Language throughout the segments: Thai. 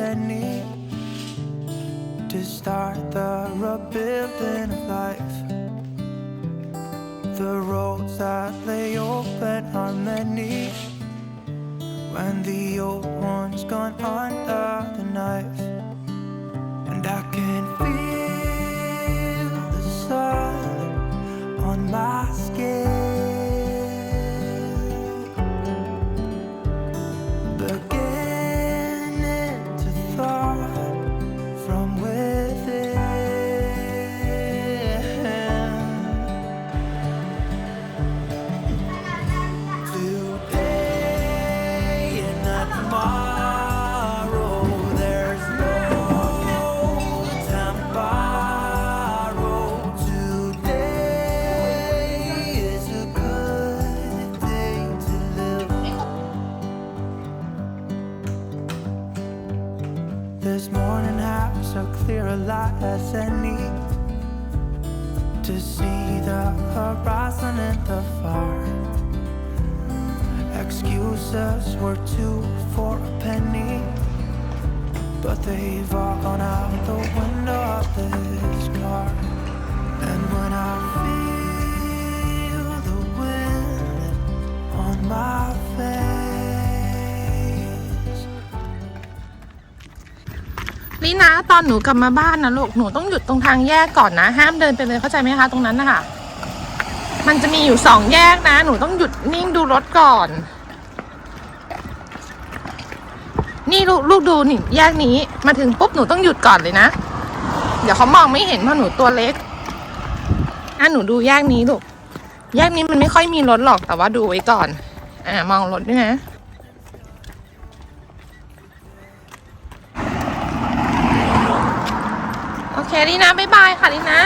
as any to start the rebuilding of life. The roads that lay open are many when the old one's gone under any to see the horizon in the far. Excuses were two for a penny, but they've all ลีนะ ตอนหนูกลับมาบ้านนะลูกหนูต้องหยุดตรงทางแยกก่อนนะ ห้ามเดินไปเลยเข้าใจไหมคะ ตรงนั้นนะคะมันจะมีอยู่สองแยกนะ หนูต้องหยุดนิ่งดูรถก่อน นี่ลูกลูกดูนี่แยกนี้ มาถึงปุ๊บหนูต้องหยุดก่อนเลยนะ เดี๋ยวเขามองไม่เห็นเพราะหนูตัวเล็กอะหนูดูแยกนี้ลูกแยกนี้มันไม่ค่อยมีรถหรอกแต่ว่าดูไว้ก่อน อ่ามองรถด้วยนะ โอเคลีนะบ๊ายบายค่ะลีนะ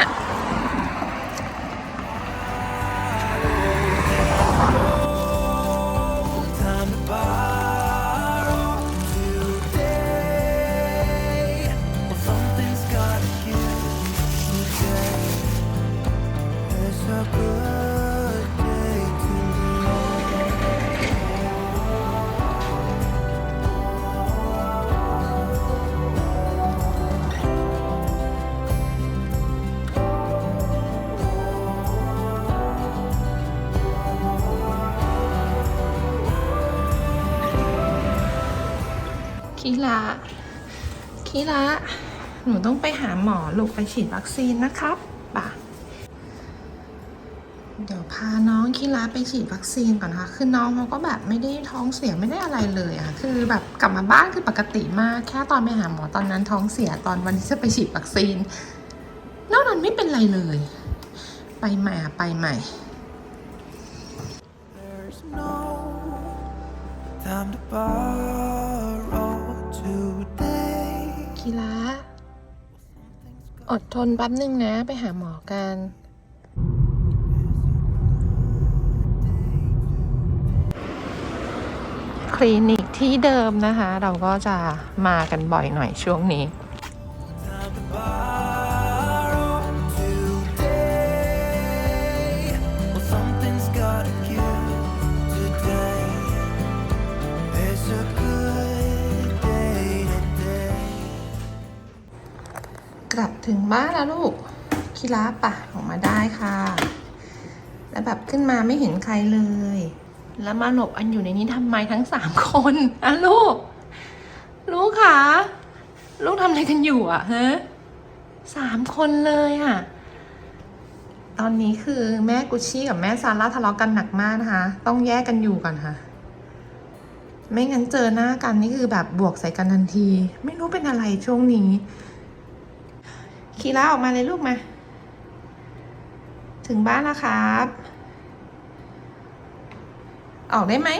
คีระคีระหนูต้องไปหาหมอลูกไปฉีดวัคซีนนะครับป่ะเดี๋ยวพาน้องคีระไปฉีดวัคซีนก่อนนะคะคือน้องเขาก็แบบไม่ได้ท้องเสียไม่ได้อะไรเลยอะคือแบบกลับมาบ้านคือปกติมาก แค่ตอนไปหาหมอตอนนั้นท้องเสียตอนวันที่จะไปฉีดวัคซีน นอกนั้นไม่เป็นไรเลย ไปใหม่อะไปใหม่ There's no time to borrow คีระอดทนแป๊บนึงนะไปหาหมอกัน คลินิกที่เดิมนะคะ เราก็จะมากันบ่อยหน่อยช่วงนี้ ถึงบ้านแล้วลูกคีราปะออกมาได้ค่ะ แล้วแบบขึ้นมาไม่เห็นใครเลย แล้วมาหลบอันอยู่ในนี้ทำไมทั้งสามคนอะลูก ลูกค่ะ ลูกทำอะไรกันอยู่อะฮะสามคนเลยอะ ตอนนี้คือแม่กุชชี่กับแม่ซาร่าทะเลาะกันหนักมากนะคะ ต้องแยกกันอยู่ก่อนค่ะ ไม่งั้นเจอหน้ากันนี่คือแบบบวกใส่กันทันที ไม่รู้เป็นอะไรช่วงนี้ คีร่าออกมาเลยลูกมา ถึงบ้านแล้วครับ ออกได้ไหม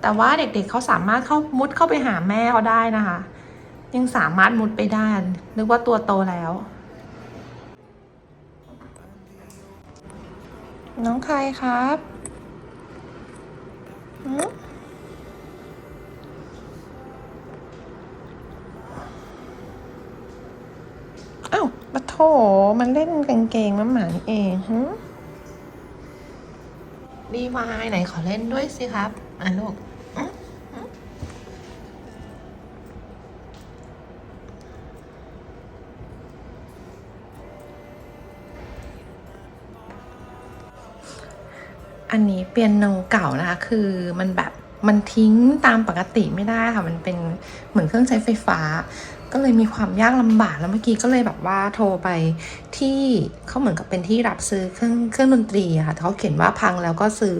แต่ว่าเด็กๆเขาสามารถเข้ามุดเข้าไปหาแม่เขาได้นะคะ ยังสามารถมุดไปได้ นึกว่าตัวโตแล้ว น้องใครครับหืม อ้าวปะ โถมันเล่นกางเกงมาหมานี่เองฮึรีวายไหนขอเล่นด้วยสิครับ อะลูกอันนี้เปียโนเก่านะคะ คือมันแบบมันทิ้งตามปกติไม่ได้ค่ะ มันเป็นเหมือนเครื่องใช้ไฟฟ้า ก็เลยมีความยากลำบากแล้วเมื่อกี้ก็เลยแบบว่าโทรไปที่เขาเหมือนกับเป็นที่รับซื้อเครื่องเครื่องดนตรีอะค่ะเขาเขียนว่าพังแล้วก็ซื้อ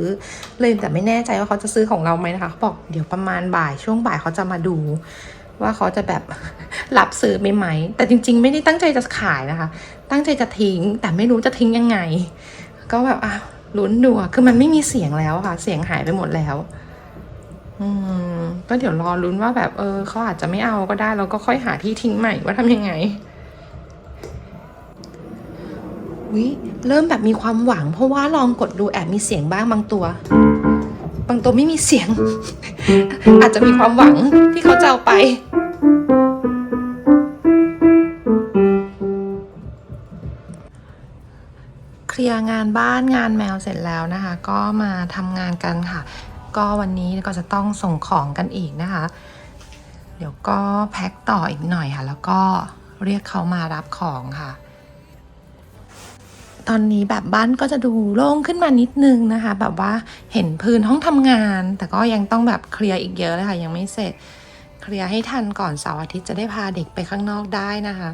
เลยแต่ไม่แน่ใจว่าเขาจะซื้อของเราไหมนะคะเขาบอกเดี๋ยวประมาณบ่ายช่วงบ่ายเขาจะมาดูว่าเขาจะแบบรับซื้อไหมไหม แต่จริง ๆ ไม่ได้ตั้งใจจะขายนะคะ ตั้งใจจะทิ้ง แต่ไม่รู้จะทิ้งยังไง ก็แบบอะลุ้นดูคือมันไม่มีเสียงแล้วค่ะ เสียงหายไปหมดแล้ว อืมก็เดี๋ยวรอลุ้นว่าแบบเออเขาอาจจะไม่เอาก็ได้แล้วก็ค่อยหาที่ทิ้งใหม่ว่าทำยังไงวิเริ่มแบบมีความหวัง เพราะว่าลองกดดูแอบมีเสียงบ้างบางตัว บางตัวไม่มีเสียง อาจจะมีความหวังที่เขาจะเอาไป เคลียร์งานบ้านงานแมวเสร็จแล้วนะคะ ก็มาทำงานกันค่ะ ก็วันนี้ก็จะต้องส่งของกันอีกนะคะ เดี๋ยวก็แพ็คต่ออีกหน่อยค่ะ แล้วก็เรียกเขามารับของค่ะ ตอนนี้แบบบ้านก็จะดูโล่งขึ้นมานิดนึงนะคะ แบบว่าเห็นพื้นห้องทำงาน แต่ก็ยังต้องแบบเคลียร์อีกเยอะเลยค่ะ ยังไม่เสร็จ เคลียร์ให้ทันก่อนเสาร์อาทิตย์จะได้พาเด็กไปข้างนอกได้นะคะ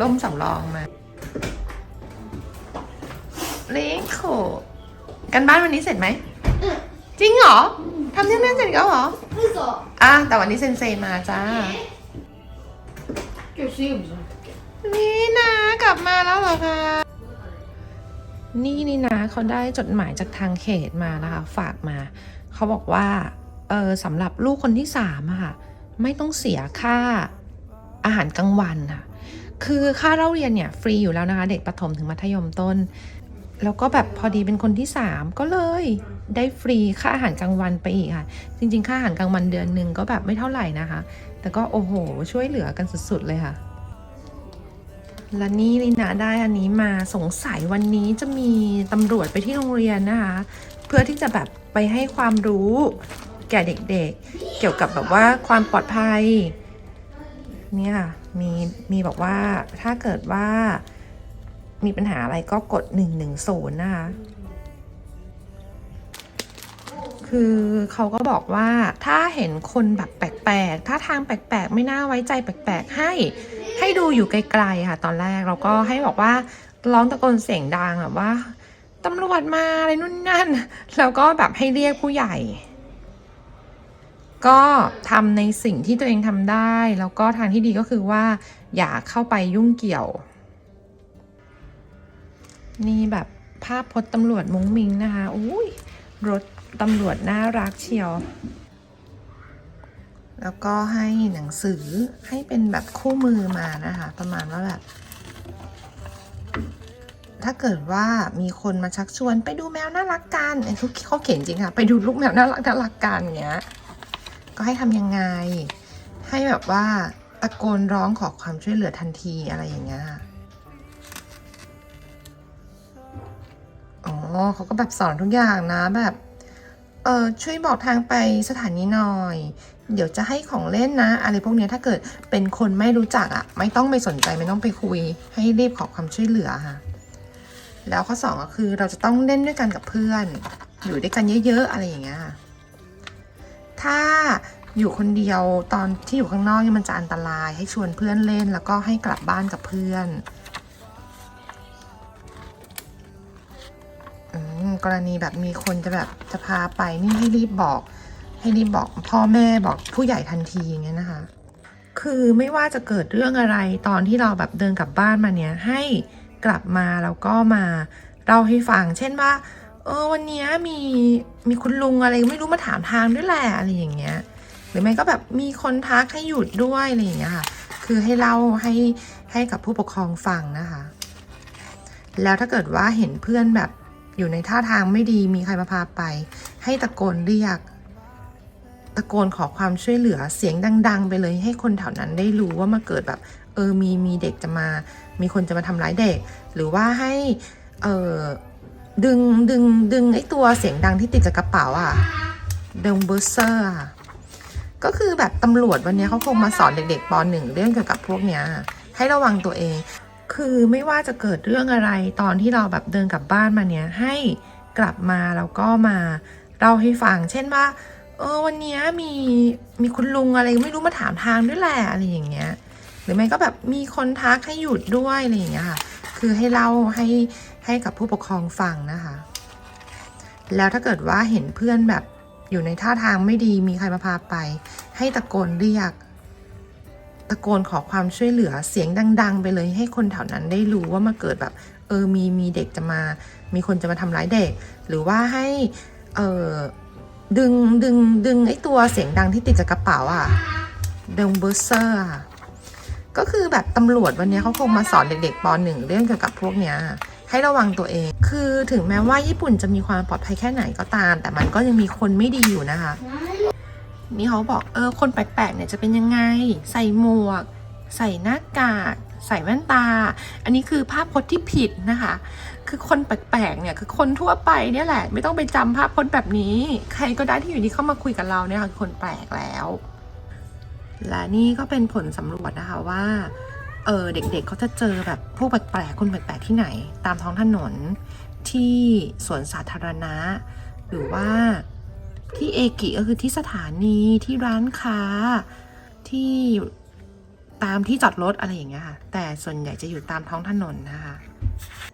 ล่มสำรองมาเล็กโขกันบ้านวันนี้เสร็จไหม จริงเหรอทำเที่ยงเล่นเสร็จแล้วเหรออะแต่วันนี้เซนเซมาจ้านี่นะกลับมาแล้วเหรอคะนี่นี่นะเขาได้จดหมายจากทางเขตมานะคะ ฝากมา เขาบอกว่าเออสำหรับลูกคนที่สามอะค่ะ ไม่ต้องเสียค่าอาหารกลางวันค่ะ คือค่าเล่าเรียนเนี่ยฟรีอยู่แล้วนะคะ เด็กประถมถึงมัธยมต้น แล้วก็แบบพอดีเป็นคนที่สามก็เลยได้ฟรีค่าอาหารกลางวันไปอีกค่ะ จริง ๆ ค่าอาหารกลางวันเดือนหนึ่งก็แบบไม่เท่าไหร่นะคะ แต่ก็โอ้โห ช่วยเหลือกันสุดๆเลยค่ะและนี่ลินาได้อันนี้มาสงสัยวันนี้จะมีตำรวจไปที่โรงเรียนนะคะ เพื่อที่จะแบบไปให้ความรู้แก่เด็กๆ เกี่ยวกับแบบว่าความปลอดภัยเนี่ย มีมีบอกว่าถ้าเกิดว่ามีปัญหาอะไรก็กด 110 นะคะ คือเขาก็บอกว่าถ้าเห็นคนแบบแปลกๆ ถ้าทางแปลกๆ ไม่น่าไว้ใจแปลกๆ ให้ให้ดูอยู่ไกลๆ ค่ะ ตอนแรกเราก็ให้บอกว่าร้องตะโกนเสียงดังแบบว่าตำรวจมาอะไรนู่นนั่น แล้วก็แบบให้เรียกผู้ใหญ่ ก็ทำในสิ่งที่ตัวเองทำได้ แล้วก็ทางที่ดีก็คือว่า อย่าเข้าไปยุ่งเกี่ยว นี่แบบภาพพจน์ตำรวจมุ้งมิงนะคะอุ้ยรถตำรวจน่ารักเชียว แล้วก็ให้หนังสือให้เป็นแบบคู่มือมานะคะ ประมาณว่าแบบ ถ้าเกิดว่ามีคนมาชักชวนไปดูแมวน่ารักกันเขาเขาเขียนจริงค่ะ ไปดูลูกแมวน่ารักน่ารักกันอย่างเงี้ย ให้ทำยังไง ให้แบบว่าตะโกนร้องขอความช่วยเหลือทันทีอะไรอย่างเงี้ยอ๋อเขาก็แบบสอนทุกอย่างนะแบบ เออช่วยบอกทางไปสถานีหน่อย เดี๋ยวจะให้ของเล่นนะ อะไรพวกเนี้ยถ้าเกิดเป็นคนไม่รู้จักอะ่ะ ไม่ต้องไปสนใจไม่ต้องไปคุย ให้รีบขอความช่วยเหลือค่ะ แล้วข้อสองก็คือเราจะต้องเล่นด้วยกันกับเพื่อน อยู่ด้วยกันเยอะๆอะไรอย่างเงี้ย ถ้าอยู่คนเดียวตอนที่อยู่ข้างนอกเนี่ยมันจะอันตราย ให้ชวนเพื่อนเล่นแล้วก็ให้กลับบ้านกับเพื่อนกรณีแบบมีคนจะแบบจะพาไปนี่ให้รีบบอก ให้รีบบอกพ่อแม่บอกผู้ใหญ่ทันทีอย่างเงี้ยนะคะ คือไม่ว่าจะเกิดเรื่องอะไรตอนที่เราแบบเดินกลับบ้านมาเนี่ยให้กลับมาแล้วก็มาเล่าให้ฟัง เช่นว่า เออวันนี้มีมีคุณลุงอะไรไม่รู้มาถามทางด้วยแหละอะไรอย่างเงี้ย หรือไม่ก็แบบมีคนทักให้หยุดด้วยอะไรอย่างเงี้ยค่ะ คือให้เล่าให้ให้กับผู้ปกครองฟังนะคะ แล้วถ้าเกิดว่าเห็นเพื่อนแบบอยู่ในท่าทางไม่ดีมีใครมาพาไป ให้ตะโกนเรียก ตะโกนขอความช่วยเหลือเสียงดัง ๆ ไปเลย ให้คนแถวนั้นได้รู้ว่ามาเกิดแบบ เออมีมีเด็กจะมา มีคนจะมาทำร้ายเด็ก หรือว่าให้เออ ดึงดึงดึงไอ้ตัวเสียงดังที่ติดจากกระเป๋าอะดึงเบอร์เซอร์อะก็คือแบบตำรวจวันนี้เขาคงมาสอนเด็กๆปหนึ่งเรื่องเกี่ยวกับพวกเนี้ย ให้ระวังตัวเอง คือไม่ว่าจะเกิดเรื่องอะไรตอนที่เราแบบเดินกลับบ้านมาเนี่ยให้กลับมาแล้วก็มาเล่าให้ฟัง เช่นว่า เออวันนี้มีมีคุณลุงอะไรไม่รู้มาถามทางด้วยแหละอะไรอย่างเงี้ย หรือไม่ก็แบบมีคนทักให้หยุดด้วยอะไรอย่างเงี้ยค่ะ คือให้เล่าให้ ให้กับผู้ปกครองฟังนะคะ แล้วถ้าเกิดว่าเห็นเพื่อนแบบอยู่ในท่าทางไม่ดีมีใครมาพาไป ให้ตะโกนเรียก ตะโกนขอความช่วยเหลือเสียงดัง ๆ ไปเลยให้คนแถวนั้นได้รู้ว่ามาเกิดแบบเออมีมีเด็กจะมา มีคนจะมาทำร้ายเด็ก หรือว่าให้เออดึงดึงดึงไอ้ตัวเสียงดังที่ติดจากกระเป๋าอะดึงเบอร์เซอร์อะก็คือแบบตำรวจวันนี้เขาคงมาสอนเด็กๆปหนึ่งเรื่องเกี่ยวกับพวกเนี้ย ให้ระวังตัวเอง คือถึงแม้ว่าญี่ปุ่นจะมีความปลอดภัยแค่ไหนก็ตาม แต่มันก็ยังมีคนไม่ดีอยู่นะคะ นี่เขาบอกเออคนแปลกๆเนี่ยจะเป็นยังไง ใส่หมวก ใส่หน้ากาก ใส่แว่นตา อันนี้คือภาพพจน์ที่ผิดนะคะ คือคนแปลกๆเนี่ยคือคนทั่วไปเนี่ยแหละ ไม่ต้องไปจำภาพพจน์แบบนี้ ใครก็ได้ที่อยู่ดีเข้ามาคุยกับเราเนี่ยค่ะคือคนแปลกแล้ว และนี่ก็เป็นผลสำรวจนะคะว่า เออเด็กๆเขาจะเจอแบบผู้แปลกๆคนแปลกๆที่ไหน ตามท้องถนนที่สวนสาธารณะ หรือว่าที่เอกิก็คือที่สถานีที่ร้านค้าที่ตามที่จอดรถอะไรอย่างเงี้ยค่ะ แต่ส่วนใหญ่จะอยู่ตามท้องถนนนะคะ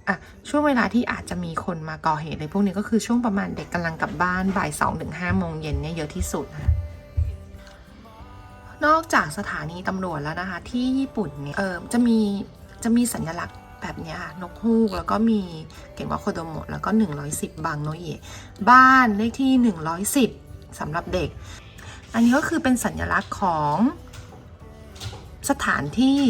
อะช่วงเวลาที่อาจจะมีคนมาก่อเหตุในพวกนี้ก็คือช่วงประมาณเด็กกำลังกลับบ้านบ่ายสองถึงห้าโมงเย็นเนี่ยเยอะที่สุดนะคะ นอกจากสถานีตำรวจแล้วนะคะ ที่ญี่ปุ่นเนี่ยเออจะมีจะมีสัญลักษณ์แบบนี้ค่ะนกฮูกแล้วก็มีเก่งว่าโคโดโมะแล้วก็ 110 บางโนเยบ้านเลขที่ 110สำหรับเด็ก อันนี้ก็คือเป็นสัญลักษณ์ของสถานที่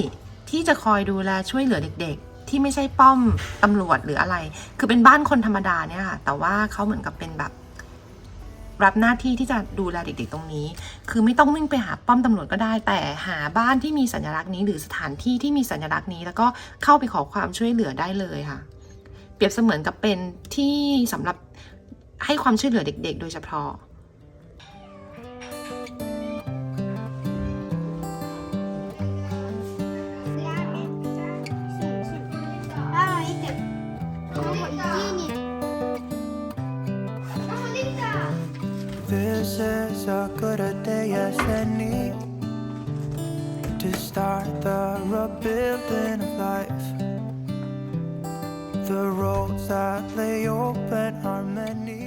ที่จะคอยดูแลช่วยเหลือเด็กๆ ที่ไม่ใช่ป้อมตำรวจหรืออะไร คือเป็นบ้านคนธรรมดาเนี่ยค่ะ แต่ว่าเขาเหมือนกับเป็นแบบ รับหน้าที่ที่จะดูแลเด็กๆตรงนี้ คือไม่ต้องวิ่งไปหาป้อมตำรวจก็ได้ แต่หาบ้านที่มีสัญลักษณ์นี้ หรือสถานที่ที่มีสัญลักษณ์นี้ แล้วก็เข้าไปขอความช่วยเหลือได้เลยค่ะ เปรียบเสมือนกับเป็นที่สำหรับให้ความช่วยเหลือเด็ก ๆ โดยเฉพาะ the rebuilding of life. The roads that lay open are many.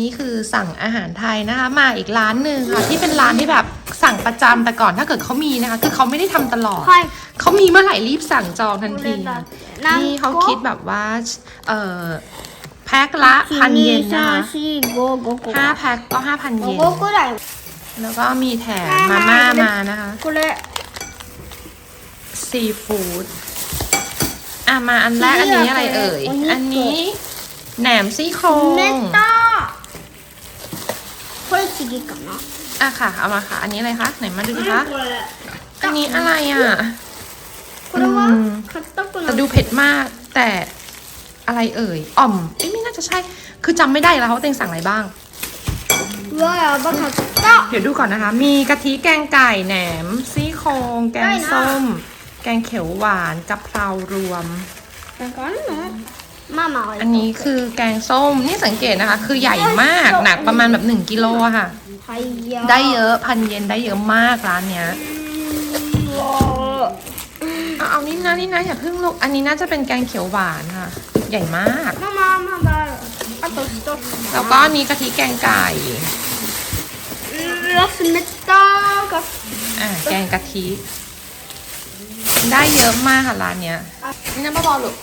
นี่คือสั่งอาหารไทยนะคะ มาอีกร้านหนึ่งค่ะ ที่เป็นร้านที่แบบสั่งประจำแต่ก่อนถ้าเกิดเขามีนะคะ คือเขาไม่ได้ทำตลอด はい。 เขามีเมื่อไหร่รีบสั่งจองทัน こ ที れだ。 นี่เขาคิดแบบว่า เอ่อ แพ็คละพันเยนนะคะ 三四五五個。 ห้าแพ็คก็ห้าพันเยน 五個くらい。 แล้วก็มีแถมมาม่ามานะคะ これ。 ซีฟู้ดอ่ะมาอันแรกอันนี้อะไรเอ่ย อันนี้แหนมซี่โครง めた。これ次かな。 อ่ะค่ะ เอามาค่ะ อันนี้อะไรคะ ไหนมาดูดิคะ これ。 อันนี้อะไรอ่ะ これはうん買ったくな แต่ い。 ดูเผ็ดมาก แต่อะไรเอ่ย อ่อม เอ้ยไม่น่าจะใช่ คือจำไม่ได้แล้วเขาเต็งสั่งอะไรบ้าง うわやばかった。 เดี๋ยวดูก่อนนะคะ มีกะทิแกงไก่แหนม ซี่โครง แกงส้ม แ แกงเขียวหวานกะเพรารวม Mama อันนี้คือแกงส้มนี่สังเกตนะคะ คือใหญ่มากหนักประมาณแบบหนึ่งกิโลค่ะ ได้เยอะพันเยนได้เยอะมากร้านเนี้ยเอาเอานี่นะนี่นะอย่าเพิ่งลูกอันนี้น่าจะเป็นแกงเขียวหวานค่ะ ใหญ่มาก Mama mama atosito. แล้วก็อันนี้กะทิแกงไก่าสเมตโตกอแกงกะทิ ได้เยอะมากค่ะร้านเนี้ยนี่น้ำมะบอลูก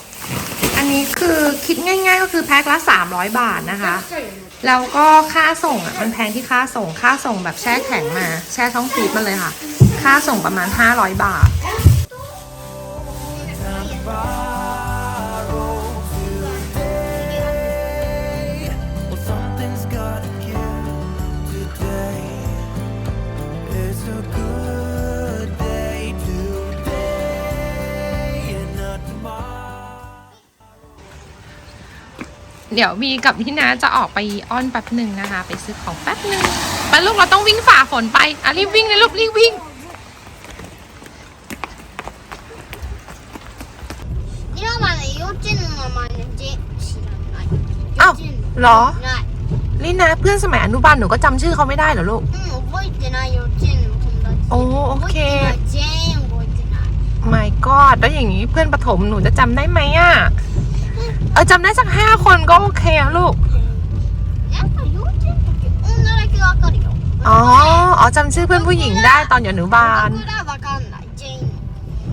อันนี้คือคิดง่าย ๆ ก็คือแพ็คละ300 บาทนะคะ แล้วก็ค่าส่งอะมันแพงที่ค่าส่งค่าส่งแบบแช่แข็งมา แช่ท้องฟรีซมาเลยค่ะ ค่าส่งประมาณ 500 บาท เดี๋ยวมีกับพี่นาจะออกไปอ้อนแป๊บหนึ่งนะคะ ไปซื้อของแป๊บหนึ่งไปลูกเราต้องวิ่งฝ่าฝนไป อ่ะรีบวิ่งเลยลูกรีบวิ่ง 今まで幼稚園の名前ね、ジェ知らない。 อ้าว 幼稚園 เหรอ のない。 นี่นะเพื่อนสมัยอนุบาลหนูก็จำชื่อเขาไม่ได้เหรอลูก うん、覚えてない幼稚園の友達。 โอ้โอ 覚 เค えてない。全員覚えてない。 my god แล้วอย่างนี้เพื่อนประถมหนูจะจำได้ไหมอ่ะ เออจำได้สักห้าคนก็โอเคอะลูก やっぱ幼稚園の時、女だけわかるよ。 อ๋อ อ๋อจำชื่อเพื่อนผู้หญิงได้ตอนอยู่อนุบาล 僕らわかんない。全員。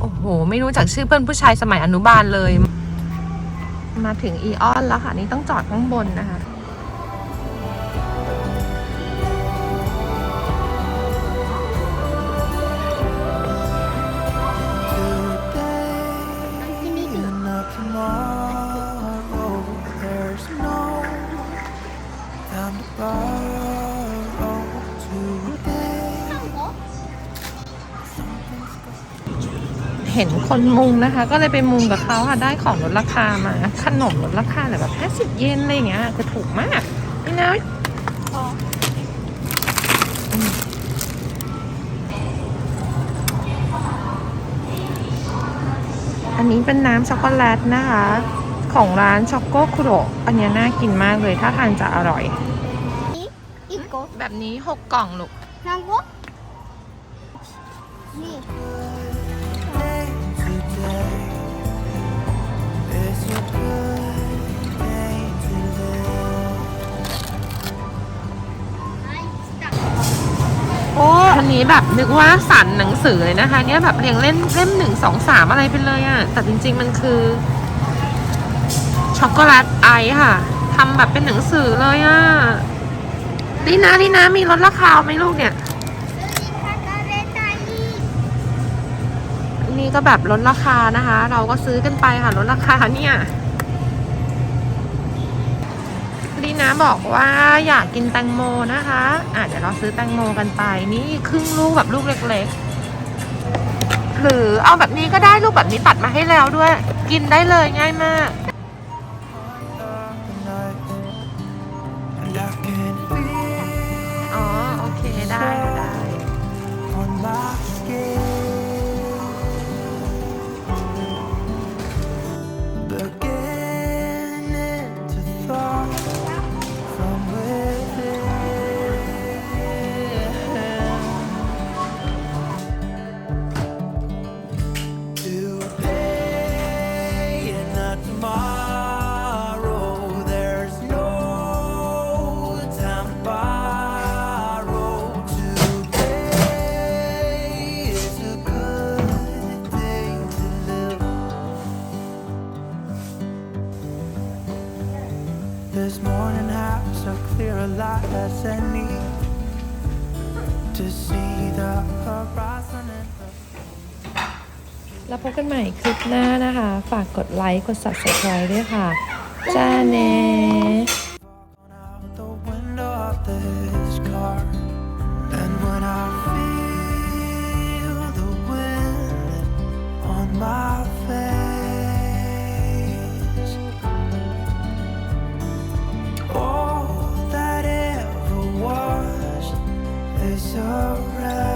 โอ้โห ไม่รู้จักชื่อเพื่อนผู้ชายสมัยอนุบาลเลย มาถึงอีออนแล้วค่ะ นี่ต้องจอดข้างบนนะคะ เห็นคนมุงนะคะ ก็เลยไปมุงกับเขาค่ะได้ของลดราคามาขนมลดราคาแบบแค่สิบเยนอะไรอย่างเงี้ยคือถูกมากนี่น้อยอันนี้เป็นน้ำช็อกโกแลตนะคะ ของร้านช็อกโกคุโรอันนี้น่ากินมากเลยถ้าทานจะอร่อยแบบนี้หกกล่องลูกน้องกุ๊นี่ อันนี้แบบนึกว่าสันหนังสือเลยนะคะ เนี่ยแบบเรียงเล่นเล่มหนึ่งสองสามอะไรไปเลยอะ่ะ แต่จริง ๆ มันคือ ช็อกโกแลตไอค่ะ ทำแบบเป็นหนังสือเลยอะ่ะดีนะดีนะมีลดราคาไหมลูกเนี่ยนี่ก็แบบลดราคานะคะ เราก็ซื้อกันไปค่ะลดราคาเนี่ย นะบอกว่าอยากกินแตงโมนะคะอาจจะเราซื้อแตงโมกันไปนี่ครึ่งลูกแบบลูกเล็กๆ หรือเอาแบบนี้ก็ได้ลูกแบบนี้ตัดมาให้แล้วด้วย กินได้เลยง่ายมาก This morning has a clearer light as any to see the horizon and the แล้วพบกันใหม่คลิปหน้านะคะ ฝากกดไลค์ กด subscribe ด้วยค่ะ จ้าเน